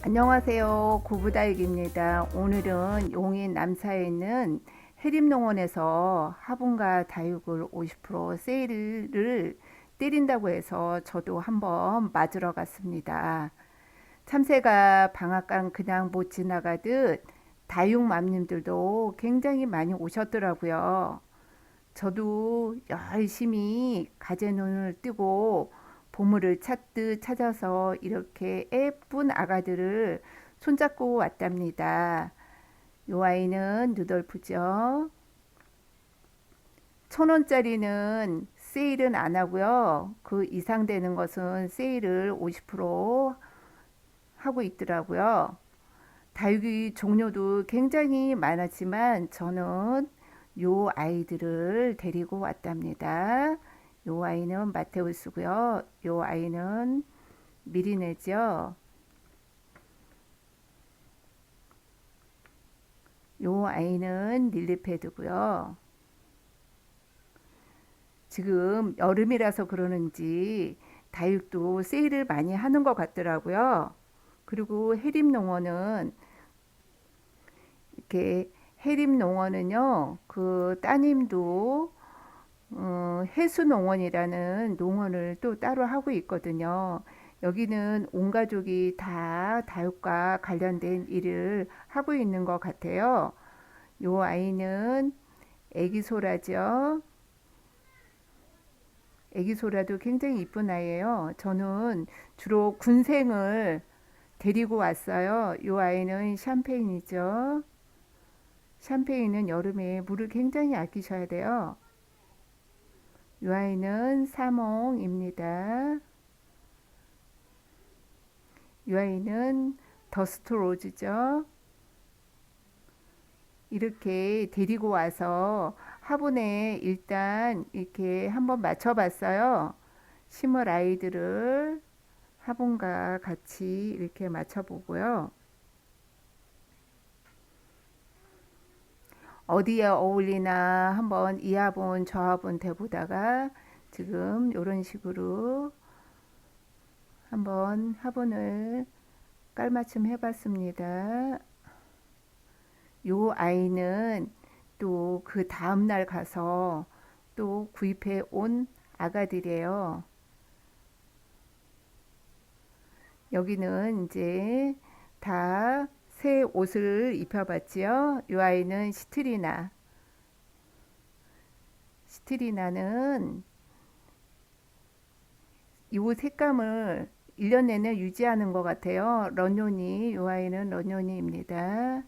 안녕하세요. 구부다육입니다. 오늘은 용인 남사에 있는 해림농원에서 화분과 다육을 50% 세일을 때린다고 해서 저도 한번 맞으러 갔습니다. 참새가 방앗간 그냥 못 지나가듯 다육맘님들도 굉장히 많이 오셨더라고요. 저도 열심히 가재 눈을 뜨고 보물을 찾듯 찾아서 이렇게 예쁜 아가들을 손잡고 왔답니다. 요 아이는 누돌프죠. 천 원짜리는 세일은 안 하고요. 그 이상 되는 것은 세일을 50% 하고 있더라고요. 다육이 종류도 굉장히 많았지만 저는 요 아이들을 데리고 왔답니다. 요 아이는 마테우스고요. 요 아이는 미리네죠. 요 아이는 릴리패드고요. 지금 여름이라서 그러는지 다육도 세일을 많이 하는 것 같더라고요. 그리고 해림농원은 이렇게 해림농원은요, 그 따님도 어, 해수농원이라는 농원을 또 따로 하고 있거든요. 여기는 온 가족이 다 다육과 관련된 일을 하고 있는 것 같아요. 요 아이는 애기소라죠. 애기소라도 굉장히 이쁜 아이예요. 저는 주로 군생을 데리고 왔어요. 요 아이는 샴페인이죠. 샴페인은 여름에 물을 굉장히 아끼셔야 돼요. 이 아이는 사몽입니다. 이 아이는 더스트 로즈죠. 이렇게 데리고 와서 화분에 일단 이렇게 한번 맞춰봤어요. 심을 아이들을 화분과 같이 이렇게 맞춰보고요. 어디에 어울리나 한번 이 화분 저 화분 대보다가 지금 이런 식으로 한번 화분을 깔맞춤 해봤습니다. 요 아이는 또 그 다음날 가서 또 구입해 온 아가들이에요. 여기는 이제 다 새 옷을 입혀봤지요. 이 아이는 시트리나. 시트리나는 이 색감을 1년 내내 유지하는 것 같아요. 런요니, 이 아이는 런요니입니다.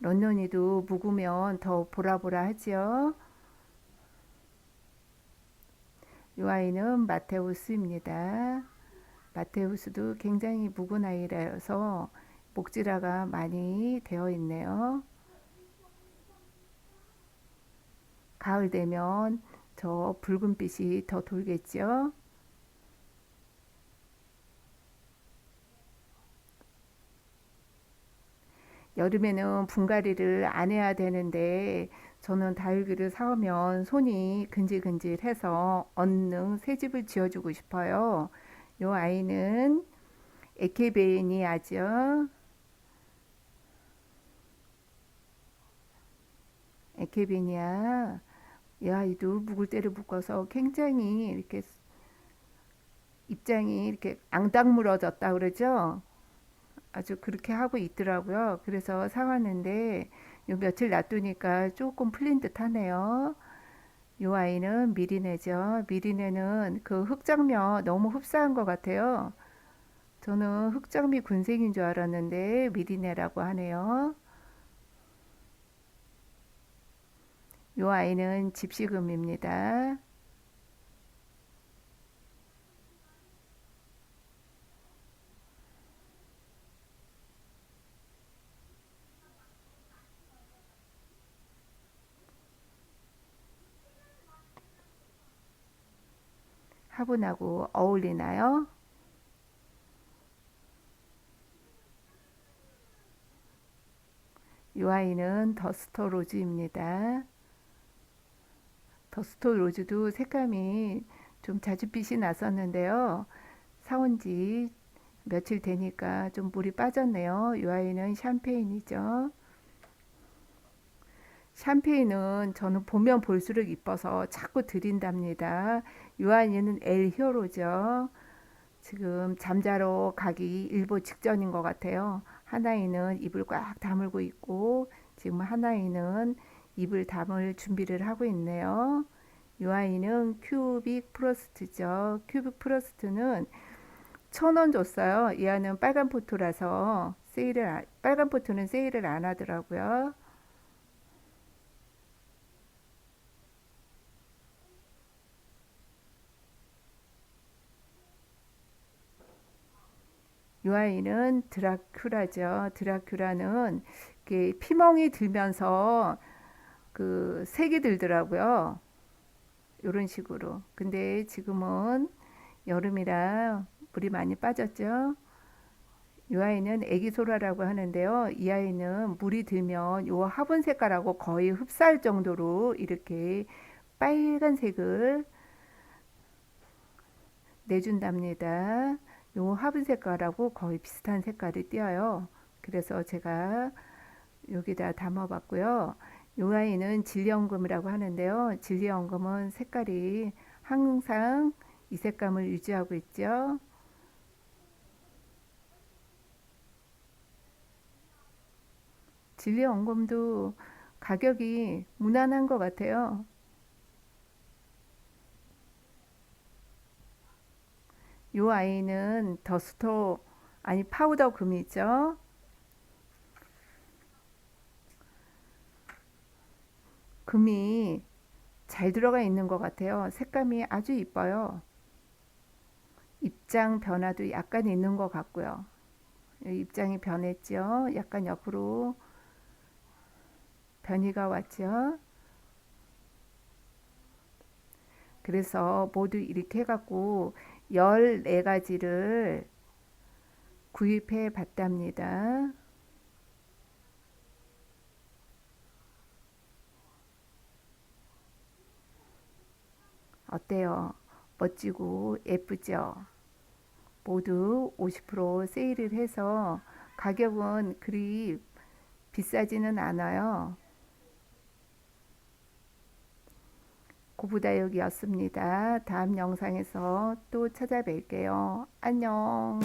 런요니도 묵으면 더 보라보라 하지요. 이 아이는 마테우스입니다. 마테우스도 굉장히 묵은 아이라서 목질화가 많이 되어 있네요. 가을 되면 저 붉은빛이 더 돌겠죠. 여름에는 분갈이를 안 해야 되는데 저는 다육이를 사오면 손이 근질근질해서 얼른 새 집을 지어주고 싶어요. 요 아이는 에케베니아죠. 에케베니아 이 아이도 묵을 때를 묶어서 굉장히 이렇게 입장이 이렇게 앙당물어졌다 그러죠. 아주 그렇게 하고 있더라고요. 그래서 사왔는데 요 며칠 놔두니까 조금 풀린 듯 하네요. 요 아이는 미리네죠. 미리네는 그 흑장면 너무 흡사한 것 같아요. 저는 흑장미 군생인 줄 알았는데 미리네라고 하네요. 요 아이는 집시금입니다. 화분하고 어울리나요? 이 아이는 더스터 로즈입니다. 더스토 로즈도 색감이 좀 자줏빛이 났었는데요. 사온 지 며칠 되니까 좀 물이 빠졌네요. 이 아이는 샴페인이죠. 샴페인은 저는 보면 볼수록 이뻐서 자꾸 드린답니다. 이 아이는 엘 히어로죠. 지금 잠자러 가기 일보 직전인 것 같아요. 하나이는 입을 꽉 다물고 있고 지금 하나이는 입을 다물 준비를 하고 있네요. 이 아이는 큐빅 프로스트죠. 큐빅 프로스트는 천 원 줬어요. 이 아이는 빨간 포토라서 세일을 안- 빨간 포토는 세일을 안 하더라고요. 이 아이는 드라큘라죠. 드라큘라는 피멍이 들면서 그 색이 들더라고요. 이런 식으로. 근데 지금은 여름이라 물이 많이 빠졌죠. 이 아이는 애기소라라고 하는데요. 이 아이는 물이 들면 요 화분 색깔하고 거의 흡사할 정도로 이렇게 빨간색을 내준답니다. 요 화분 색깔하고 거의 비슷한 색깔이 띄어요. 그래서 제가 여기다 담아봤고요. 요 아이는 진리연금이라고 하는데요. 진리연금은 색깔이 항상 이 색감을 유지하고 있죠. 진리연금도 가격이 무난한 것 같아요. 요 아이는 더스토 아니 파우더 금이죠. 금이 잘 들어가 있는 것 같아요. 색감이 아주 이뻐요. 입장 변화도 약간 있는 것 같고요. 입장이 변했죠. 약간 옆으로 변이가 왔죠. 그래서 모두 이렇게 해갖고 14가지를 구입해 봤답니다. 어때요? 멋지고 예쁘죠? 모두 50% 세일을 해서 가격은 그리 비싸지는 않아요. 고부다육이었습니다. 다음 영상에서 또 찾아뵐게요. 안녕.